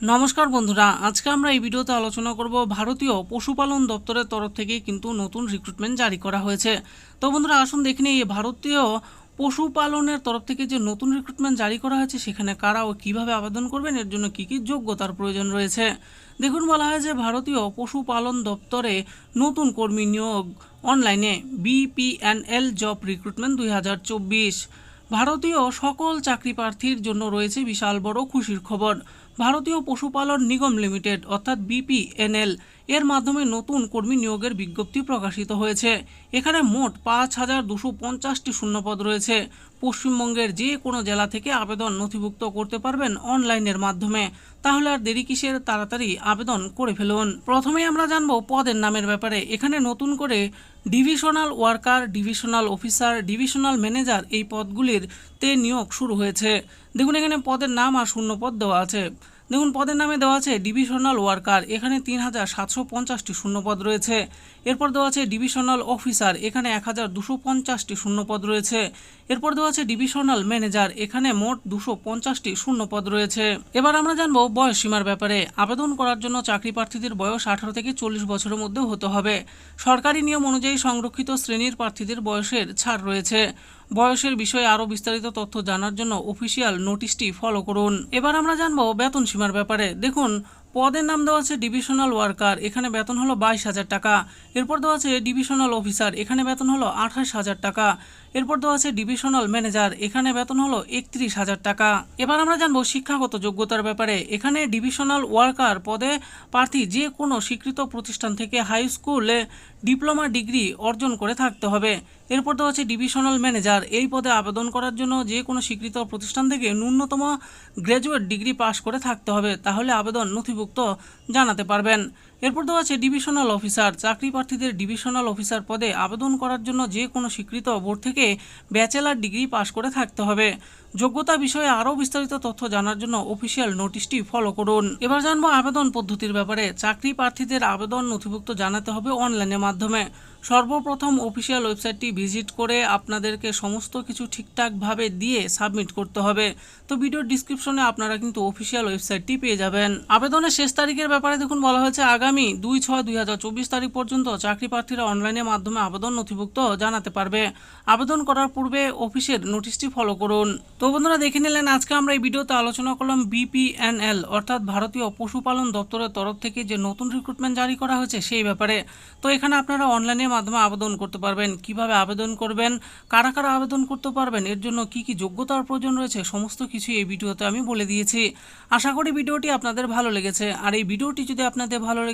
নমস্কার বন্ধুরা, আজকে আমরা এই ভিডিওতে আলোচনা করব ভারতীয় পশুপালন দপ্তরের তরফ থেকে কিন্তু নতুন রিক্রুটমেন্ট জারি করা হয়েছে। তো বন্ধুরা, আসুন দেখে নিই ভারতীয় পশুপালনের তরফ থেকে যে নতুন রিক্রুটমেন্ট জারি করা হয়েছে, সেখানে কারা ও কীভাবে আবেদন করবেন, এর জন্য কী কী যোগ্যতার প্রয়োজন রয়েছে? দেখুন, বলা হয় যে ভারতীয় পশুপালন দপ্তরে নতুন কর্মী নিয়োগ অনলাইনে বিপিএনএল জব রিক্রুটমেন্ট দুই হাজার চব্বিশ। ভারতীয় সকল চাকরি প্রার্থীর জন্য রয়েছে বিশাল বড় খুশির খবর। ভারতীয় পশুপালন নিগম লিমিটেড, অর্থাৎ বিপিএনএল, এর মাধ্যমে নতুন কর্মী নিয়োগের বিজ্ঞপ্তি প্রকাশিত হয়েছে। এখানে মোট পাঁচ হাজার দুশো পঞ্চাশটি শূন্যপদ রয়েছে। পশ্চিমবঙ্গের যে কোনো জেলা থেকে আবেদন নথিভুক্ত করতে পারবেন অনলাইনের মাধ্যমে। তাহলে আর দেরি কিসের? তাড়াতাড়ি আবেদন করে ফেলুন। প্রথমে আমরা জানব পদের নামের ব্যাপারে। এখানে নতুন করে divisional worker, divisional officer, divisional manager এই পদগুলির তে নিয়োগ শুরু হয়েছে। দেখুন এখানে পদের নাম আর শূন্য পদ দেওয়া আছে। দেখুন, পদের নামে দেওয়া আছে ডিভিশনাল ওয়ার্কার। এখানে তিন হাজার সাতশো পঞ্চাশটি শূন্যপদ রয়েছে। এরপর দেওয়া আছে ডিভিশনাল অফিসার। এখানে এক হাজার দুশো পঞ্চাশটি শূন্যপদ রয়েছে। এরপর দেওয়া আছে ডিভিশনাল ম্যানেজার। এখানে মোট দুশো পঞ্চাশটি শূন্যপদ রয়েছে। এবার আমরা জানব বয়স সীমার ব্যাপারে। আবেদন করার জন্য চাকরি প্রার্থীদের বয়স আঠারো থেকে চল্লিশ বছরের মধ্যে হতে হবে। সরকারি নিয়ম অনুযায়ী সংরক্ষিত শ্রেণির প্রার্থীদের বয়সের ছাড় রয়েছে। বয়সের বিষয়ে আরও বিস্তারিত তথ্য জানার জন্য অফিসিয়াল নোটিশটি ফলো করুন। এবার আমরা জানব বেতন সীমার ব্যাপারে। দেখুন পদের নাম দেওয়া আছে ডিভিশনাল ওয়ার্কার, এখানে বেতন হলো বাইশ হাজার টাকা। এরপর দেওয়া আছে ডিভিশনাল অফিসার, এখানে বেতন হলো আঠাশ হাজার টাকা। এরপর দেওয়া আছে ডিভিশনাল ম্যানেজার, এখানে বেতন হলো একত্রিশ হাজার টাকা। এবার আমরা জানব শিক্ষাগত যোগ্যতার ব্যাপারে। এখানে ডিভিশনাল ওয়ার্কার পদে প্রার্থী যে কোনো স্বীকৃত প্রতিষ্ঠান থেকে হাই স্কুলে ডিপ্লোমা ডিগ্রি অর্জন করে থাকতে হবে। এরপর তো আছে ডিভিশনাল ম্যানেজার এই পদে আবেদন করার জন্য যে কোনো স্বীকৃত প্রতিষ্ঠান থেকে ন্যূনতম গ্র্যাজুয়েট ডিগ্রি পাশ করে থাকতে হবে। তাহলে আবেদন নথিভুক্ত জানাতে পারবেন। এরপর দেওয়া আছে ডিভিশনাল অফিসার চাকরি প্রার্থীদের ডিভিশনাল অফিসার পদে আবেদন করার জন্য যে কোনো স্বীকৃত বোর্ড থেকে ব্যাচেলার ডিগ্রি পাশ করে থাকতে হবে। যোগ্যতা বিষয়ে আরও বিস্তারিত তথ্য জানার জন্য অফিসিয়াল নোটিশটি ফলো করুন। এবার জানব আবেদন পদ্ধতির ব্যাপারে। চাকরি প্রার্থীদের আবেদন নথিভুক্ত জানাতে হবে অনলাইনের মাধ্যমে। সর্বপ্রথম অফিসিয়াল ওয়েবসাইটটি ভিজিট করে আপনাদেরকে সমস্ত কিছু ঠিকঠাকভাবে দিয়ে সাবমিট করতে হবে। তো ভিডিওর ডিসক্রিপশনে আপনারা কিন্তু অফিসিয়াল ওয়েবসাইটটি পেয়ে যাবেন। আবেদনের শেষ তারিখের ব্যাপারে দেখুন বলা হয়েছে, আগামী দুই ছয় দুই হাজার চব্বিশ তারিখ পর্যন্ত চাকরি প্রার্থীরা অনলাইনের মাধ্যমে আবেদন নথিভুক্ত জানাতে পারবে। আবেদন করার পূর্বে অফিসের নোটিশটি ফলো করুন। তো বন্ধুরা, দেখে নিলেন, আজকে আমরা এই ভিডিওতে আলোচনা করলাম বিপিএনএল, অর্থাৎ ভারতীয় পশুপালন দপ্তরের তরফ থেকে যে নতুন রিক্রুটমেন্ট জারি করা হয়েছে সেই ব্যাপারে। তো এখানে আপনারা অনলাইনের মাধ্যমে আবেদন করতে পারবেন, কীভাবে আবেদন করবেন, কারা কারা আবেদন করতে পারবেন, এর জন্য কি কি যোগ্যতার প্রয়োজন রয়েছে, সমস্ত কিছু এই ভিডিওতে আমি বলে দিয়েছি। আশা করি ভিডিওটি আপনাদের ভালো লেগেছে। আর এই ভিডিওটি যদি আপনাদের ভালো লেগে